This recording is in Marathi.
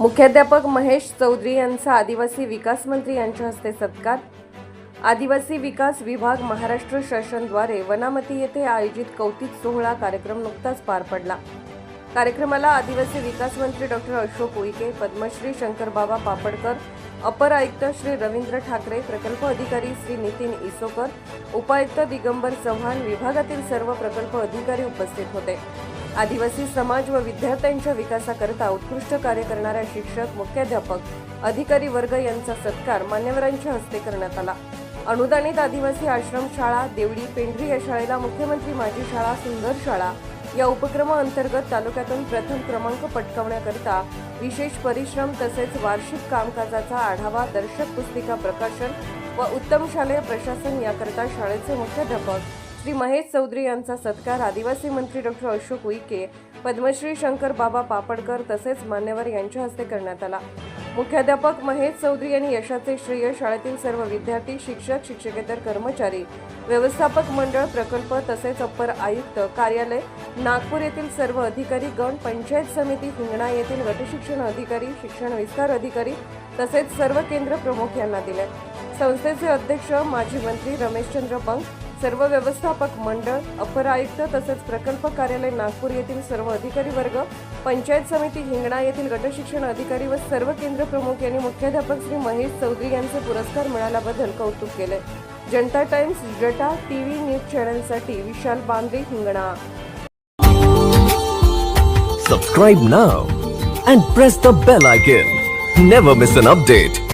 मुख्याध्यापक महेश चौधरी यांचा आदिवासी विकास मंत्री यांच्या हस्ते सत्कार. आदिवासी विकास विभाग महाराष्ट्र शासनद्वारे वनामती येथे आयोजित कौतिक सोहळा कार्यक्रम नुकताच पार पडला. कार्यक्रमाला आदिवासी विकास मंत्री डॉक्टर अशोक उईके पद्मश्री शंकरबाबा पापडकर अपर आयुक्त श्री रवींद्र ठाकरे प्रकल्प अधिकारी श्री नितीन इसोकर उपायुक्त दिगंबर चव्हाण विभागातील सर्व प्रकल्प अधिकारी उपस्थित होते. आदिवासी समाज व विद्यार्थ्यांच्या विकासाकरता उत्कृष्ट कार्य करणाऱ्या शिक्षक मुख्याध्यापक अधिकारी वर्ग यांचा सत्कार मान्यवरांच्या हस्ते करण्यात आला. अनुदानित आदिवासी आश्रम शाळा देवडी पेंढरी या शाळेला मुख्यमंत्री माझी शाळा सुंदर शाळा या उपक्रमाअंतर्गत तालुक्यातून प्रथम क्रमांक पटकावण्याकरिता विशेष परिश्रम तसेच वार्षिक कामकाजाचा आढावा दर्शक पुस्तिका प्रकाशन व उत्तम शालेय प्रशासन याकरता शाळेचे मुख्याध्यापक श्री महेश चौधरी यांचा सत्कार आदिवासी मंत्री डॉक्टर अशोक उईके पद्मश्री शंकर बाबा पापडकर तसेच मान्यवर यांच्या हस्ते करण्यात आला. मुख्याध्यापक महेश चौधरी यांनी यशाचे श्रेय शाळेतील सर्व विद्यार्थी शिक्षक शिक्षकेतर कर्मचारी व्यवस्थापक मंडळ प्रकल्प तसेच अप्पर आयुक्त कार्यालय नागपूर येथील सर्व अधिकारी गण पंचायत समिती हिंगणा येथील गटशिक्षण अधिकारी शिक्षण विस्तार अधिकारी तसेच सर्व केंद्र प्रमुख यांना दिले. संस्थेचे अध्यक्ष माजी मंत्री रमेशचंद्र बंग सर्व व्यवस्थापक मंडळ अपर आयुक्त तसेच प्रकल्प कार्यालय नागपूर येथील सर्व अधिकारी वर्ग पंचायत समिती हिंगणा येथील गटशिक्षण अधिकारी व सर्व केंद्र प्रमुख यांनी मुख्याध्यापक श्री महेश चौधरी यांचे पुरस्कार मिळाल्याबद्दल कौतुक केले Janata Times Jata TV news चॅनलसाठी Vishal Bandre Hingna Subscribe now and press the bell icon. Never miss an update.